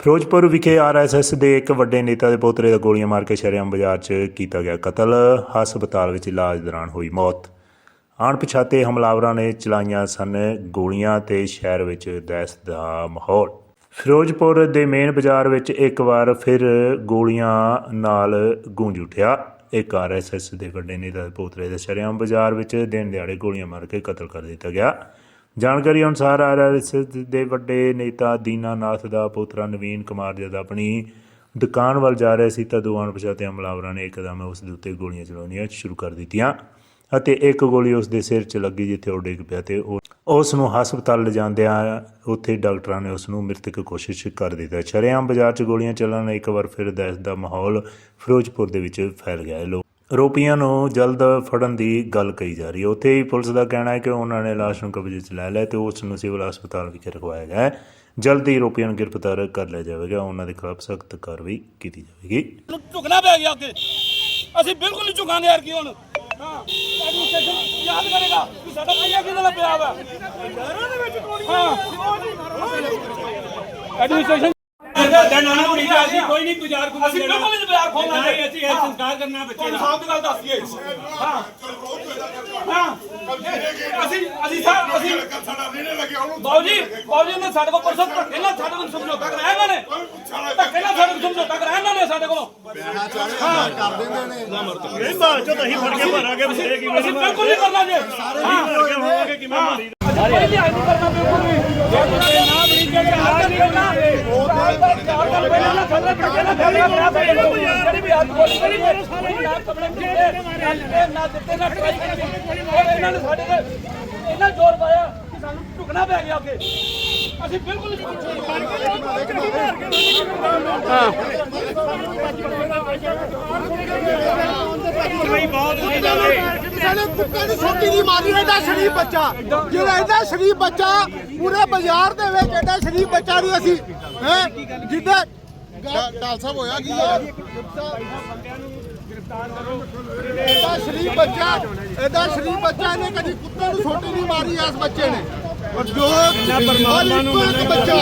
ਫਿਰੋਜ਼ਪੁਰ ਵਿਖੇ ਆਰਐਸਐਸ ਦੇ ਇੱਕ ਵੱਡੇ ਨੇਤਾ ਦੇ ਪੋਤਰੇ ਦਾ ਗੋਲੀਆਂ ਮਾਰ ਕੇ ਸ਼ਰੇਆਮ ਬਾਜ਼ਾਰ 'ਚ ਕੀਤਾ ਗਿਆ ਕਤਲ। ਹਸਪਤਾਲ ਵਿੱਚ ਇਲਾਜ ਦੌਰਾਨ ਹੋਈ ਮੌਤ। ਅਣਪਛਾਤੇ ਹਮਲਾਵਰਾਂ ਨੇ ਚਲਾਈਆਂ ਸਨ ਗੋਲੀਆਂ ਤੇ ਸ਼ਹਿਰ ਵਿੱਚ ਦਹਿਸ਼ਤ ਦਾ ਮਾਹੌਲ। ਫਿਰੋਜ਼ਪੁਰ ਦੇ ਮੇਨ ਬਾਜ਼ਾਰ ਵਿੱਚ ਇੱਕ ਵਾਰ ਫਿਰ ਗੋਲੀਆਂ ਨਾਲ ਗੂੰਜ ਉੱਠਿਆ। ਇੱਕ ਆਰਐਸਐਸ ਦੇ ਵੱਡੇ ਨੇਤਾ ਦੇ ਪੋਤਰੇ ਦਾ ਸ਼ਰੇਆਮ ਬਾਜ਼ਾਰ ਵਿੱਚ ਦਿਨ ਦਿਹਾੜੇ ਗੋਲੀਆਂ ਮਾਰ ਕੇ ਕਤਲ ਕਰ ਦਿੱਤਾ ਗਿਆ। ਜਾਣਕਾਰੀ ਅਨੁਸਾਰ ਆਰਐਸਐਸ ਦੇ ਵੱਡੇ ਨੇਤਾ ਦੀਨਾਨਾਥ ਦਾ ਪੁੱਤਰਾ ਨਵੀਨ ਕੁਮਾਰ ਜਦ ਆਪਣੀ ਦੁਕਾਨ ਵੱਲ ਜਾ ਰਿਹਾ ਸੀ ਤਾਂ ਦੋ ਅਣਪਛਾਤੇ ਹਮਲਾਵਰਾਂ ਨੇ ਇੱਕਦਮ ਉਸ ਦੇ ਉੱਤੇ ਗੋਲੀਆਂ ਚਲਾਉਣੀਆਂ ਸ਼ੁਰੂ ਕਰ ਦਿੱਤੀਆਂ ਅਤੇ ਇੱਕ ਗੋਲੀ ਉਸ ਦੇ ਸਿਰ 'ਚ ਲੱਗੀ, ਜਿੱਥੇ ਉਹ ਡਿੱਗ ਪਿਆ ਤੇ ਉਹ ਉਸ ਨੂੰ ਹਸਪਤਾਲ ਲਿਜਾਂਦਿਆਂ ਉੱਥੇ ਡਾਕਟਰਾਂ ਨੇ ਉਸ ਨੂੰ ਮ੍ਰਿਤਕ ਕੋਸ਼ਿਸ਼ ਕਰ ਦਿੱਤਾ। ਸ਼ਰੇਆਮ ਬਾਜ਼ਾਰ 'ਚ ਗੋਲੀਆਂ ਚੱਲਣ ਨਾਲ ਇੱਕ ਵਾਰ ਫਿਰ ਦਹਿਸ਼ਤ ਦਾ ਮਾਹੌਲ ਫਿਰੋਜ਼ਪੁਰ ਦੇ ਵਿੱਚ ਫੈਲ ਗਿਆ। ਹੈ ਲੋਕ ਆਰੋਪੀਆਂ ਨੂੰ ਜਲਦ ਫੜਨ ਦੀ ਗੱਲ ਕਹੀ ਜਾ ਰਹੀ ਹੈ। ਉੱਥੇ ਹੀ ਪੁਲਿਸ ਦਾ ਕਹਿਣਾ ਹੈ ਕਿ ਉਹਨਾਂ ਨੇ ਲਾਸ਼ ਨੂੰ ਕਬਜ਼ੇ 'ਚ ਲੈ ਲਿਆ ਤੇ ਉਸ ਨੂੰ ਸਿਵਲ ਹਸਪਤਾਲ ਵਿਖੇ ਰਖਵਾਇਆ ਗਿਆ ਹੈ। ਜਲਦੀ ਆਰੋਪੀਆਂ ਨੂੰ ਗ੍ਰਿਫਤਾਰ ਕਰ ਲਿਆ ਜਾਵੇਗਾ। ਉਹਨਾਂ ਦੇ ਖਿਲਾਫ ਸਖਤ ਕਾਰਵਾਈ ਕੀਤੀ ਜਾਵੇਗੀ। ਝੁਕਣਾ ਪੈ ਗਿਆ ਅੱਗੇ। ਅਸੀਂ ਬਿਲਕੁਲ ਨਹੀਂ ਝੁਕਾਂਗੇ ਯਾਰ ਕੀ ਹੁਣ। ਹਾਂ। ਐਡਮਿਨਿਸਟ੍ਰੇਸ਼ਨ ਯਾਦ ਕਰੇਗਾ ਕਿ ਸਾਡਾ ਪਈਆ ਕਿਹਦੇ ਨਾਲ ਪਿਆ ਵਾ। ਹਾਂ। ਐਡਮਿਨਿਸਟ੍ਰੇਸ਼ਨ ਨਾਨਾ ਕੁੜੀ ਦਾ ਅਸੀਂ ਕੋਈ ਨਹੀਂ ਬਾਜ਼ਾਰ ਖੋਲ੍ਹਣਾ ਅਸੀਂ ਬਿਲਕੁਲ ਨਹੀਂ ਬਾਜ਼ਾਰ ਖੋਲ੍ਹਾਂਗੇ। ਨਹੀਂ ਅਸੀਂ ਇਹ ਸੰਸਕਾਰ ਕਰਨਾ ਬੱਚੇ ਦਾ। ਦੀ ਗੱਲ ਦੱਸ ਦਈਏ ਹਾਂ। ਹਾਂ। ਅਸੀਂ ਅਸੀਂ ਸਾ- ਅਸੀਂ ਬਾਊ ਜੀ ਬਾਊ ਜੀ ਨੇ ਸਾਡੇ ਕੋਲ ਪਰਸੋਂ ਧੱਕੇ ਨਾਲ ਸਾਡੇ ਕੋਲ ਸਮਝੌਤਾ ਕਰਾਇਆ ਇਹਨਾਂ ਨੇ। ਧੱਕੇ ਨਾਲ ਸਾਡੇ ਕੋਲ ਸਮਝੌਤਾ ਕਰਾਇਆ ਇਹਨਾਂ ਨੇ ਸਾਡੇ ਕੋਲ। ਨਹੀਂ ਬਾਅਦ ਚੋਂ ਅਸੀਂ ਫੜ ਕੇ ਮਾਰਾਂਗੇ ਬਸਰੇ ਕੀ ਅਸੀਂ ਬਿਲਕੁਲ ਨਹੀਂ ਕਰਨਾ ਜੇ। ਹਾਂ। ਫੜ ਕੇ ਹੋਵਾਂਗੇ ਕਿਵੇਂ ਮਾਰੀ ਕੋਈ ਲਿਹਾਜ਼ ਨਹੀਂ ਕਰਨਾ ਬਿਲਕੁਲ ਵੀ। ਜੇ ਨਾ ਇਹਨਾਂ ਜ਼ੋਰ ਪਾਇਆ ਕਿ ਸਾਨੂੰ ਝੁਕਣਾ ਪੈ ਗਿਆ ਅੱਗੇ ਅਸੀਂ ਬਿਲਕੁਲ ਸਾਡੇ ਕੁੱਤੇ ਦੀ ਛੋਟੀ ਦੀ ਮਾਰੀ ਐਡਾ ਸ਼ਰੀਫ ਬੱਚਾ। ਜਿਹੜਾ ਐਡਾ ਸ਼ਰੀਫ ਬੱਚਾ ਪੂਰੇ ਬਾਜ਼ਾਰ ਦੇ ਵਿੱਚ ਐਡਾ ਸ਼ਰੀਫ ਬੱਚਾ ਨਹੀਂ ਅਸੀਂ ਹੈ? ਜਿੱਦਾਂ ਡਾਲ ਸਾਹਿਬ ਹੋਇਆ ਕੀ? ਹੈ ਐਡਾ ਸ਼ਰੀਫ ਬੱਚਾ ਐਡਾ ਸ਼ਰੀਫ ਬੱਚਾ ਨੇ ਕਦੀ ਕੁੱਤੇ ਨੂੰ ਛੋਟੀ ਨਹੀਂ ਮਾਰੀ ਇਸ ਬੱਚੇ ਨੇ। ਔਰ ਜੋ ਪਰਮਾਤਮਾ ਨੂੰ ਇੱਕ ਬੱਚਾ।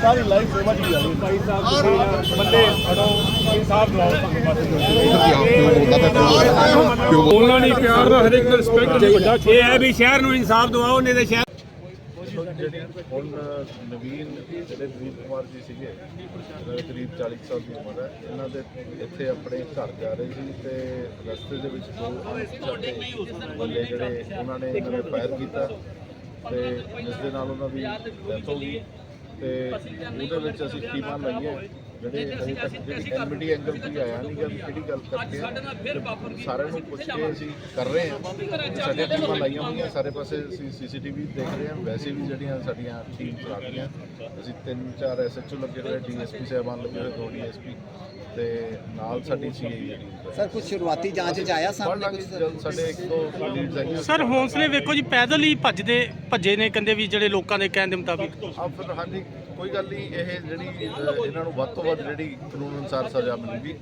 ਸਾਰੀ ਲਾਈਫ ਸੇਵਾ ਦੀ ਗੱਲ ਭਾਈ ਸਾਹਿਬ ਬੰਦੇ ਫੜੋ। ਭਾਈ ਸਾਹਿਬ ਲਾਓ ਬੋਲਣਾ ਨਹੀਂ ਪਿਆਰ ਦਾ ਹਰੇਕ ਦਾ ਰਿਸਪੈਕਟ ਵੱਡਾ ਇਹ ਹੈ ਵੀ ਸ਼ਹਿਰ ਨੂੰ ਇਨਸਾਫ ਦਿਵਾਓ ਨਹੀਂ ਤੇ ਸ਼ਹਿਰ ਜਿਹੜੀ ਹੁਣ ਨਵੀਨ, ਜਿਹੜੇ ਨਵੀਨ ਕੁਮਾਰ ਜੀ ਸੀਗੇ ਇਹਨਾਂ ਦੇ ਕਰੀਬ 40 ਸਾਲ ਦੀ ਉਮਰ ਹੈ, ਇਹਨਾਂ ਦੇ ਇੱਥੇ ਆਪਣੇ ਘਰ ਜਾ ਰਹੇ ਸੀ ਤੇ ਰਸਤੇ ਦੇ ਵਿੱਚ ਦੋ ਬੰਦੇ ਜਿਹੜੇ ਉਹਨਾਂ ਨੇ ਇਹਨਾਂ ਦੇ ਫਾਇਰ ਕੀਤਾ ਤੇ ਜਿਸ ਦੇ ਨਾਲ ਉਹਨਾਂ ਦੀ ਡੈਥ ਹੋ ਗਈ ਤੇ ਉਹਦੇ ਵਿੱਚ ਅਸੀਂ ਟੀਮਾਂ ਲਾਈਆਂ ਜਿਹੜੇ ਹਜੇ ਤੱਕ ਜਿਹੜੀ ਐਨਮਿਟੀ ਐਂਗਲ ਕੀ ਆਇਆ ਨਹੀਂ ਕਿ ਕਿਹੜੀ ਗੱਲ ਕਰਦੇ ਆ ਤੇ ਸਾਰਿਆਂ ਨੂੰ ਪੁੱਛ ਕੇ ਅਸੀਂ ਕਰ ਰਹੇ ਹਾਂ। ਤੇ ਸਾਡੀਆਂ ਟੀਮਾਂ ਲਾਈਆਂ ਹੋਈਆਂ ਸਾਰੇ ਪਾਸੇ ਅਸੀਂ ਸੀਸੀਟੀਵੀ ਦੇਖ ਰਹੇ ਹਾਂ। ਵੈਸੇ ਵੀ ਜਿਹੜੀਆਂ ਸਾਡੀਆਂ ਟੀਮ ਚਲਾ ਰਹੀਆਂ ਅਸੀਂ ਤਿੰਨ ਚਾਰ ਐਸਐਚਓ ਲੱਗੇ ਹੋਏ ਡੀਐਸਪੀ ਸਾਹਿਬਾਨ ਲੱਗੇ ਹੋਏ ਦੋ ਡੀਐਸਪੀ ਤੇ ਨਾਲ ਸਾਡੀ ਸੀਆਈ ਜਿਹੜੀ ਸਰ ਕੁਝ ਸ਼ੁਰੂਆਤੀ ਜਾਂਚ ਚ ਆਇਆ ਪੜ੍ਹ ਸਾਹਮਣੇ ਲਾਂਗੇ ਕੋਈ ਜਲਦ ਸਾਡੇ ਇੱਕ ਦੋ ਲੀਡਸ ਹੈਗੀਆਂ ਸਰ ਹੌਸਲੇ ਵੇਖੋ ਜੀ ਪੈਦਲ ਹੀ ਭੱਜਦੇ ਭੱਜੇ ਨੇ ਕਹਿੰਦੇ ਵੀ ਜਿਹੜੇ ਲੋਕਾਂ ਦੇ ਕਹਿਣ ਦੇ ਮੁਤਾਬਿਕ। ਆ ਫਿਰ ਹਾਂਜੀ ਕੋਈ ਗੱਲ ਨਹੀਂ ਇਹ ਜਿਹੜੀ ਅ, ਇਹਨਾਂ ਨੂੰ ਵੱਧ ਤੋਂ ਵੱਧ ਜਿਹੜੀ ਕਾਨੂੰਨ ਅਨੁਸਾਰ ਸਜ਼ਾ ਮਿਲੂਗੀ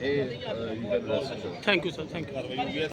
ਇਹ ਅ, thank you sir thank you